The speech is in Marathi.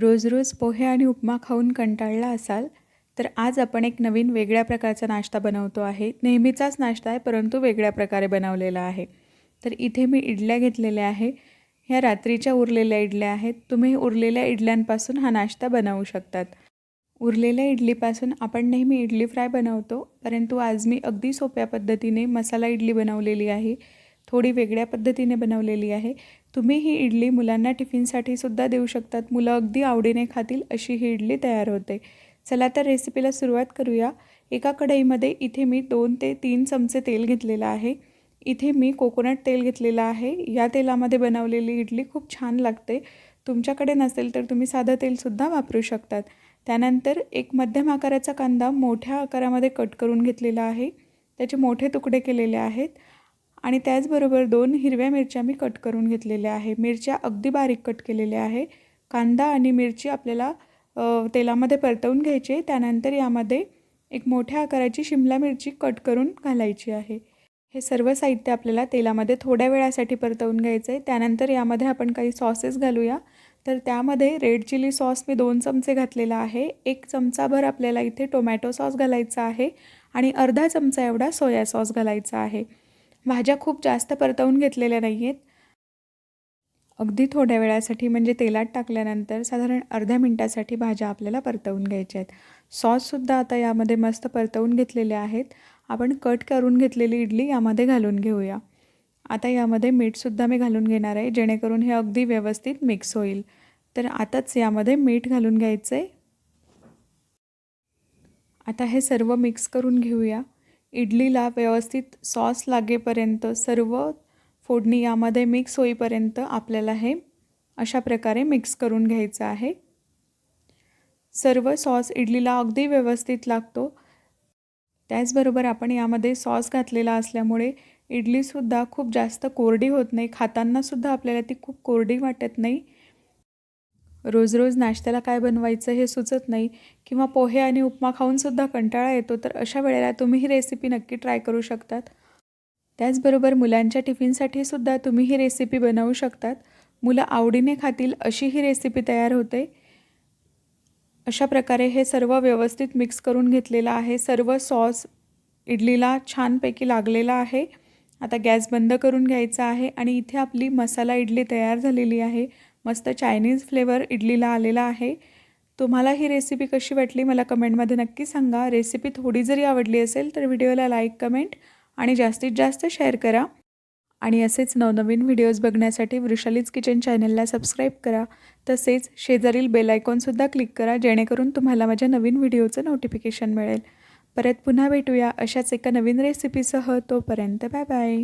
रोज रोज पोहे आणि उपमा खाऊन कंटाळला असाल तर आज आपण एक नवीन वेगळ्या प्रकारचा नाश्ता बनवतो आहे. नेहमीचाच नाश्ता आहे परंतु वेगळ्या प्रकारे बनवलेला आहे. तर इथे मी इडल्या घेतलेल्या आहे. ह्या रात्रीच्या उरलेल्या इडल्या आहेत. तुम्ही उरलेल्या इडल्यांपासून हा नाश्ता बनवू शकतात. उरलेल्या इडलीपासून आपण नेहमी इडली फ्राय बनवतो परंतु आज मी अगदी सोप्या पद्धतीने मसाला इडली बनवलेली आहे. थोडी वेगळ्या पद्धतीने बनवलेली आहे. तुम्ही ही इडली मुलांना टिफिनसाठी सुद्धा देऊ शकतात. मुलं अगदी आवडीने खातील अशी ही इडली तयार होते. चला तर रेसिपीला सुरुवात करूया. एका कढईमध्ये इथे मी दोन ते तीन चमचे तेल घेतलेलं आहे. इथे मी कोकोनट तेल घेतलेलं आहे. या तेलामध्ये बनवलेली इडली खूप छान लागते. तुमच्याकडे नसेल तर तुम्ही साधं तेलसुद्धा वापरू शकतात. त्यानंतर एक मध्यम आकाराचा कांदा मोठ्या आकारामध्ये कट करून घेतलेला आहे. त्याचे मोठे तुकडे केलेले आहेत. आणि त्याचबरोबर दोन हिरव्या मिरच्या मी कट करून घेतलेल्या आहे. मिरच्या अगदी बारीक कट केलेल्या आहे. कांदा आणि मिरची आपल्याला तेलामध्ये परतवून घ्यायची त्यानंतर यामध्ये एक मोठ्या आकाराची शिमला मिरची कट करून घालायची आहे. हे सर्व साहित्य आपल्याला तेलामध्ये थोड्या वेळासाठी परतवून घ्यायचं आहे. त्यानंतर यामध्ये आपण काही सॉसेस घालूया. तर त्यामध्ये रेड चिली सॉस मी दोन चमचे घातलेला आहे. एक चमचाभर आपल्याला इथे टोमॅटो सॉस घालायचा आहे आणि अर्धा चमचा एवढा सोया सॉस घालायचा आहे. भाज्या खूप जास्त परतवून घेतलेल्या नाही आहेत अगदी थोड्या वेळासाठी म्हणजे तेलात टाकल्यानंतर साधारण अर्ध्या मिनटासाठी भाज्या आपल्याला परतवून घ्यायच्या आहेत. सॉससुद्धा आता यामध्ये मस्त परतवून घेतलेले आहेत. आपण कट करून घेतलेली इडली यामध्ये घालून घेऊया. आता यामध्ये मीठसुद्धा मी घालून घेणार आहे जेणेकरून हे अगदी व्यवस्थित मिक्स होईल. तर आताच यामध्ये मीठ घालून घ्यायचं आहे आता हे सर्व मिक्स करून घेऊया. इडलीला व्यवस्थित सॉस लागेपर्यंत सर्व फोडणी यामध्ये मिक्स होईपर्यंत आपल्याला हे अशा प्रकारे मिक्स करून घ्यायचं आहे. सर्व सॉस इडलीला अगदी व्यवस्थित लागतो. त्याचबरोबर आपण यामध्ये सॉस घातलेला असल्यामुळे इडलीसुद्धा खूप जास्त कोरडी होत नाही. खातानासुद्धा आपल्याला ती खूप कोरडी वाटत नाही. रोज रोज नाश्त्याला काय बनवायचं हे सुचत नाही किंवा पोहे आणि उपमा खाऊनसुद्धा कंटाळा येतो तर अशा वेळेला तुम्ही ही रेसिपी नक्की ट्राय करू शकतात. त्याचबरोबर मुलांच्या टिफिनसाठी सुद्धा तुम्ही ही रेसिपी बनवू शकतात. मुलं आवडीने खातील अशी ही रेसिपी तयार होते. अशा प्रकारे हे सर्व व्यवस्थित मिक्स करून घेतलेलं आहे. सर्व सॉस इडलीला छानपैकी लागलेला आहे. आता गॅस बंद करून घ्यायचा आहे आणि इथे आपली मसाला इडली तयार झालेली आहे. मस्त चायनीज फ्लेवर इडलीला आलेला आहे. तुम्हाला ही रेसिपी कशी वाटली मला कमेंटमध्ये नक्की सांगा. रेसिपी थोडी जरी आवडली असेल तर व्हिडिओला लाईक कमेंट आणि जास्तीत जास्त शेअर करा. आणि असेच नवनवीन व्हिडिओज बघण्यासाठी वृषालीज किचन चॅनलला सबस्क्राईब करा. तसेच शेजारील बेल आयकॉनसुद्धा क्लिक करा जेणेकरून तुम्हाला माझ्या नवीन व्हिडिओचं नोटिफिकेशन मिळेल. परत पुन्हा भेटूया अशाच एका नवीन रेसिपीसह तोपर्यंत बाय बाय